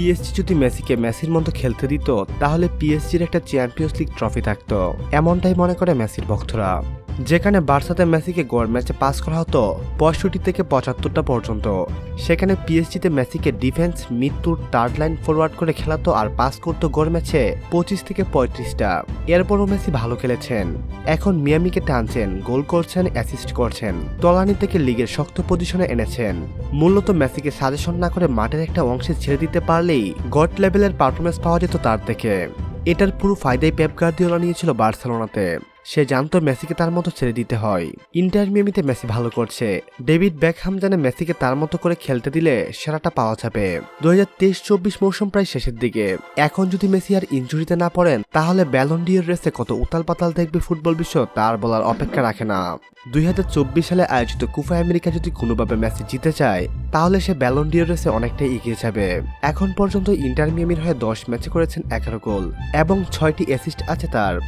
PSG যদি মেসিকে মেসির মতো খেলতে দিত, তাহলে পিএসজির একটা চ্যাম্পিয়ন্স লিগ ট্রফি থাকতো। এমনটাই মনে করে মেসির ভক্তরা। যেখানে বার্সাতে মেসিকে গড় ম্যাচে পাস করা হতো পঁয়ষট্টি থেকে পঁচাত্তরটা পর্যন্ত। সেখানে পিএসজিতে মেসিকে ডিফেন্স মৃত্যুর থার্ড লাইন ফরওয়ার্ড করে খেলাতো আর পাস করতো গড় ম্যাচে পঁচিশ থেকে পঁয়ত্রিশটা। এরপরও মেসি ভালো খেলেছেন। এখন মিয়ামিকে টানছেন, গোল করছেন অ্যাসিস্ট করছেন। তলানি থেকে লিগের শক্ত পজিশনে এনেছেন। মূলত মেসিকে সাজেশন না করে মাঠের একটা অংশে ছেড়ে দিতে পারলেই গড লেভেলের পারফরমেন্স পাওয়া যেত তার থেকে। এটার পুরো ফায়দাই পেপ গার্দিওলা নিয়েছিল বার্সেলোনাতে। সে জানতো মেসিকে তার মতো ছেড়ে দিতে হয়। ইন্টার মিয়ামিতে মেসি ভালো করছে। ডেভিড ব্যাকহাম জানে মেসিকে তার মতো করে খেলতে দিলে সেরাটা পাওয়া যাবে। দু হাজার তেইশ চব্বিশ মৌসুম প্রায় শেষের দিকে। এখন যদি মেসি আর ইঞ্জুরিতে না পড়েন, তাহলে ব্যালন্ডিয়ার রেসে কত উতাল পাতাল দেখবে ফুটবল বিশ্ব তার বলার অপেক্ষা রাখে না। দুই হাজার চব্বিশ সালে আয়োজিত কুফা আমেরিকা যদি কোনোভাবে মেসি জিতে চায়, তাহলে সে ব্যালন্ডিয়ার রেসে অনেকটাই এগিয়ে যাবে। এখন পর্যন্ত ইন্টার মিয়ামির হয়ে দশ ম্যাচে করেছেন এগারো গোল এবং ছয়টি অ্যাসিস্ট আছে তার।